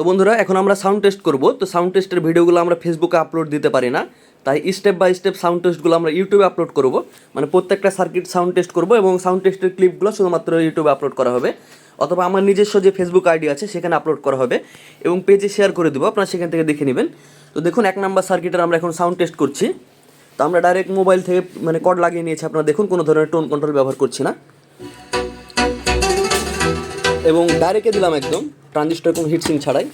তো বন্ধুরা, এখন আমরা সাউন্ড টেস্ট করব। তো সাউন্ড টেস্টের ভিডিওগুলো আমরা ফেসবুকে আপলোড দিতে পারি না। তাই স্টেপ বাই স্টেপ সাউন্ড টেস্টগুলো আমরা ইউটিউবে আপলোড করব। মানে প্রত্যেকটা সার্কিট সাউন্ড টেস্ট করব এবং সাউন্ড টেস্টের ক্লিপগুলো শুধুমাত্র ইউটিউবে আপলোড করা হবে। অথবা আমার নিজস্ব যে ফেসবুক আইডি আছে, সেখানে আপলোড করা হবে এবং পেজে শেয়ার করে দেবো, আপনারা সেখান থেকে দেখে নেবেন। তো দেখুন, এক নাম্বার সার্কিটের আমরা এখন সাউন্ড টেস্ট করছি। তো আমরা ডাইরেক্ট মোবাইল থেকে মানে কড লাগিয়ে নিয়েছি, আপনারা দেখুন, কোনো ধরনের টোন কন্ট্রোল ব্যবহার করছি না। এবং ডাইরেক্টে দিলাম একদম। ট্রানজিস্টার কোনো হিটসিং ছাড়াই।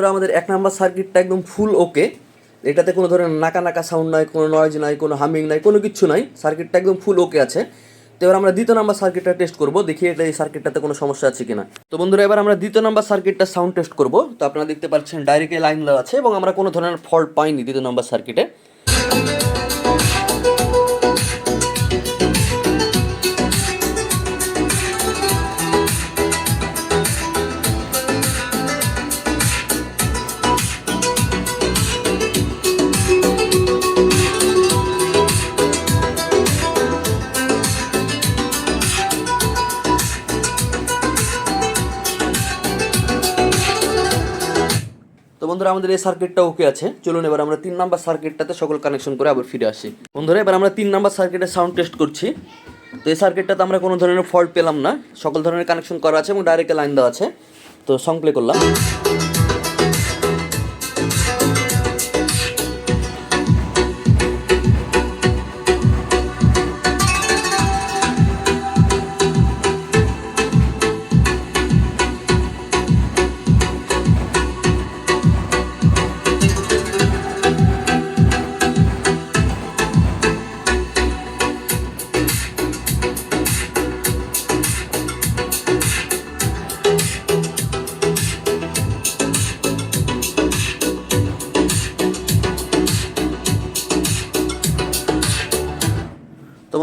বন্ধুরা, আমাদের এক নাম্বার সার্কিটটা একদম ফুল ওকে এটাতে কোনো ধরনের নাকা নাকা সাউন্ড নাই, কোনো নয়েজ নাই, কোনো হামিং নাই, কোনো কিছু নাই। সার্কিটটা একদম ফুল ওকে আছে। তো এবার আমরা দ্বিতীয় নাম্বার সার্কিটটা টেস্ট করব, দেখি এটা এই সার্কিটটাতে কোনো সমস্যা আছে কিনা। তো বন্ধুরা, এবার আমরা দ্বিতীয় নাম্বার সার্কিটটা সাউন্ড টেস্ট করব। তো আপনারা দেখতে পাচ্ছেন ডাইরেক্টলি লাইন দেওয়া আছে এবং আমরা কোনো ধরনের ফল্ট পাইনি দ্বিতীয় নাম্বার সার্কিটে বন্ধুরা, আমাদের এই সার্কিটটা ওকে আছে। চলুন এবার আমরা তিন নাম্বার সার্কিটটাতে সকল কানেকশন করে আবার ফিরে আসি। বন্ধুরা, এবার আমরা তিন নাম্বার সার্কিটের সাউন্ড টেস্ট করছি। তো এই সার্কিটটাতে আমরা কোনো ধরনের ফল্ট পেলাম না। সকল ধরনের কানেকশন করা আছে এবং ডাইরেক্ট লাইন দেওয়া আছে। তো সং প্লে করলাম।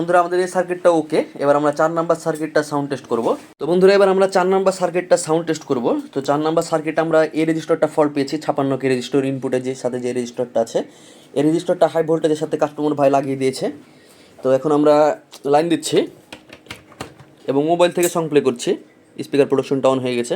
বন্ধুরা, আমাদের এই সার্কিটটা ওকে এবার আমরা চার নাম্বার সার্কিটটা সাউন্ড টেস্ট করব। তো বন্ধুরা, এবার আমরা চার নাম্বার সার্কিটটা সাউন্ড টেস্ট করব। তো চার নাম্বার সার্কিট আমরা এই রেজিস্টারটা ফল্ট পেয়েছি, ছাপান্ন কে রেজিস্টার ইনপুটের যে সাথে যে রেজিস্টারটা আছে। এই রেজিস্টারটা হাই ভোল্টেজের সাথে কাস্টমার ভাই লাগিয়ে দিয়েছে। তো এখন আমরা লাইন দিচ্ছি এবং মোবাইল থেকে সং প্লে করছি। স্পিকার প্রোডাকশনটা অন হয়ে গেছে।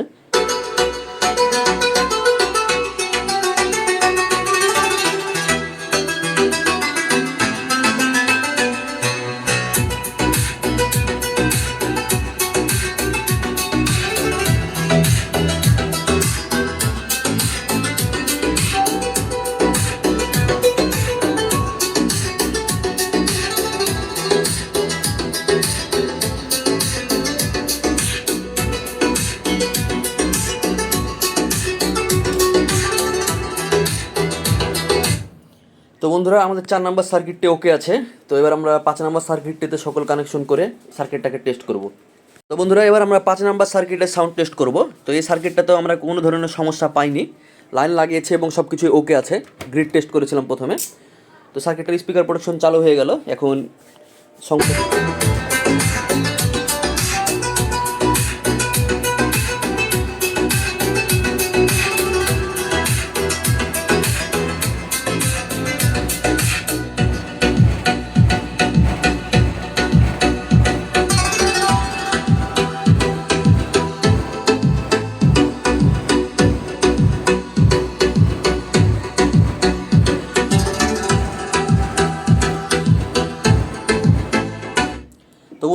তো বন্ধুরা, আমাদের চার নাম্বার সার্কিটটি ওকে আছে। তো এবার আমরা পাঁচ নাম্বার সার্কিটটিতে সকল কানেকশন করে সার্কিটটাকে টেস্ট করব। তো বন্ধুরা, এবার আমরা পাঁচ নাম্বার সার্কিটের সাউন্ড টেস্ট করব। তো এই সার্কিটটাতেও আমরা কোনো ধরনের সমস্যা পাইনি। লাইন লাগিয়েছে এবং সব কিছুই ওকে আছে। গ্রিড টেস্ট করেছিলাম প্রথমে। তো সার্কিটের স্পিকার প্রোডাকশন চালু হয়ে গেল। এখন সংকেত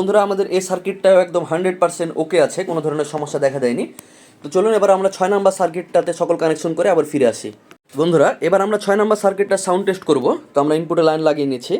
বন্ধুরা, আমাদের এই সার্কিটটাও একদম হান্ড্রেড পার্সেন্ট ওকে আছে, কোনো ধরনের সমস্যা দেখা দেয়নি। তো চলুন এবার আমরা ছয় নম্বর সার্কিটটাতে সকল কানেকশন করে আবার ফিরে আসি। বন্ধুরা, এবার আমরা ছয় নম্বর সার্কিটটা সাউন্ড টেস্ট করব। তো আমরা ইনপুটে লাইন লাগিয়ে নিয়েছি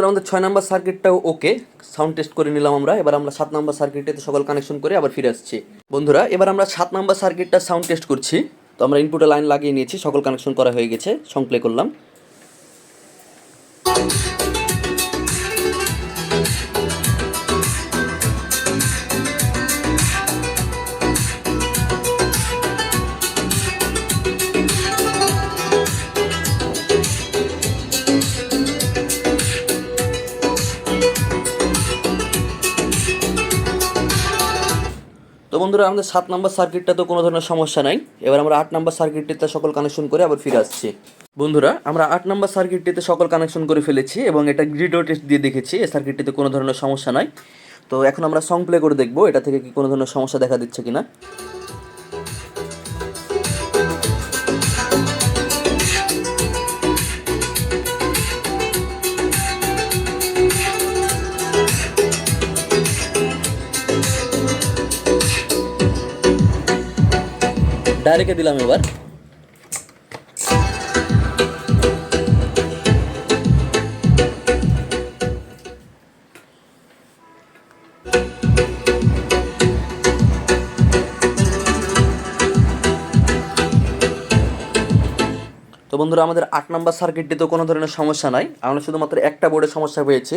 বন্ধুরা, আমাদের ছয় নম্বর সার্কিটটাও ওকে সাউন্ড টেস্ট করে নিলাম আমরা। এবার আমরা সাত নম্বর সার্কিটেতে সকল কানেকশন করে আবার ফিরে আসছি। বন্ধুরা, এবার আমরা সাত নম্বর সার্কিটটা সাউন্ড টেস্ট করছি। তো আমরা ইনপুটে লাইন লাগিয়ে নিয়েছি, সকল কানেকশন করা হয়ে গেছে সংপ্লে করলাম। বন্ধুরা, আমাদের সাত নম্বর সার্কিটটা তো কোনো ধরনের সমস্যা নাই। এবার আমরা আট নাম্বার সার্কিটটিতে সকল কানেকশন করে আবার ফিরে আসছি। বন্ধুরা, আমরা আট নম্বর সার্কিটটিতে সকল কানেকশন করে ফেলেছি এবং এটা গ্রিডও টেস্ট দিয়ে দেখেছি, এই সার্কিটটিতে কোনো ধরনের সমস্যা নাই। তো এখন আমরা সং প্লে করে দেখব, এটা থেকে কি কোনো ধরনের সমস্যা দেখা দিচ্ছে কিনা। ডাইরেক্টে দিলাম এবার। তো বন্ধুরা, আমাদের আট নাম্বার সার্কিটটিতে কোনো ধরনের সমস্যা নাই। আমরা শুধুমাত্র একটা বোর্ডের সমস্যা পেয়েছি।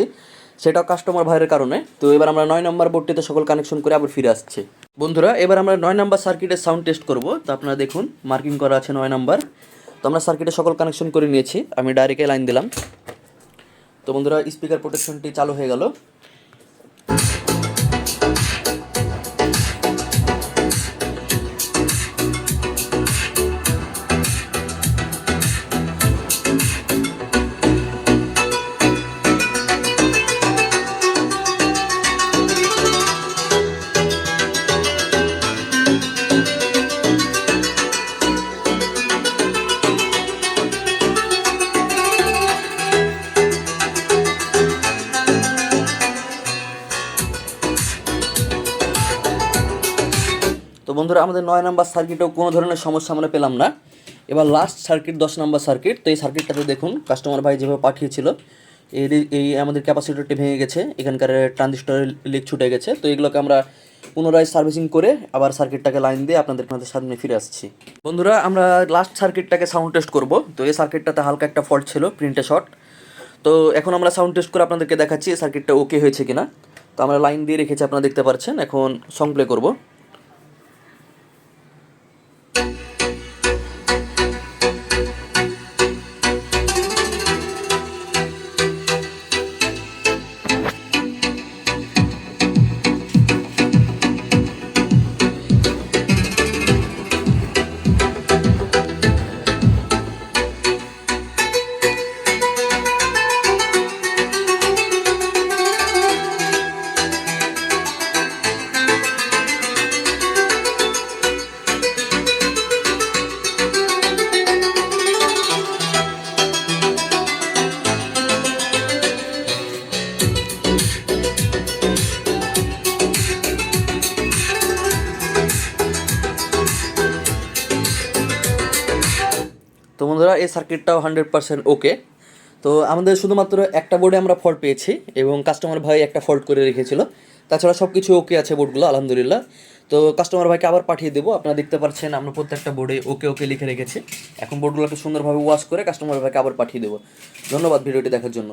সেটাও কাস্টমার ভাইয়ের কারণে। তো এবার আমরা নয় নম্বর বোর্ডটিতে সকল কানেকশন করে আবার ফিরে আসছি। বন্ধুরা, এবার আমরা নয় নম্বর সার্কিটের সাউন্ড টেস্ট করব। তো আপনারা দেখুন মার্কিং করা আছে নয় নম্বর তো আমরা সার্কিটে সকল কানেকশন করে নিয়েছি। আমি ডাইরেক্টে লাইন দিলাম। তো বন্ধুরা স্পিকার প্রোটেকশনটি চালু হয়ে গেল। বন্ধুরা, আমাদের নয় নাম্বার সার্কিটেও কোনো ধরনের সমস্যা আমরা পেলাম না। এবার লাস্ট সার্কিট দশ নাম্বার সার্কিট তো এই সার্কিটটাতে দেখুন কাস্টমার ভাই যেভাবে পাঠিয়েছিল এই এই আমাদের ক্যাপাসিটরটি ভেঙে গেছে, এখানকার ট্রানজিস্টরের লিক ছুটে গেছে, তো এগুলোকে আমরা পুনরায় সার্ভিসিং করে আবার সার্কিটটাকে লাইন দিয়ে আপনাদের আপনাদের সামনে ফিরে আসছি। বন্ধুরা, আমরা লাস্ট সার্কিটটাকে সাউন্ড টেস্ট করব, তো এই সার্কিটটাতে হালকা একটা ফল্ট ছিল প্রিন্টে শর্ট তো এখন আমরা সাউন্ড টেস্ট করে আপনাদেরকে দেখাচ্ছি, এই সার্কিটটা ওকে হয়েছে কিনা। তো আমরা লাইন দিয়ে রেখেছি, আপনারা দেখতে পাচ্ছেন, এখন সং প্লে করব। এই সার্কিটটাও হান্ড্রেড পার্সেন্ট ওকে তো আমাদের শুধুমাত্র একটা বোর্ডে আমরা ফল্ট পেয়েছি এবং কাস্টমার ভাই একটা ফল্ট করে রেখেছিল। তাছাড়া সব কিছু ওকে আছে বোর্ডগুলো আলহামদুলিল্লাহ। তো কাস্টমার ভাইকে আবার পাঠিয়ে দেবো। আপনারা দেখতে পাচ্ছেন আমরা প্রত্যেকটা বোর্ডে ওকে ওকে লিখে রেখেছি। এখন বোর্ডগুলোকে সুন্দরভাবে ওয়াশ করে কাস্টমার ভাইকে আবার পাঠিয়ে দেবো। ধন্যবাদ ভিডিওটি দেখার জন্য।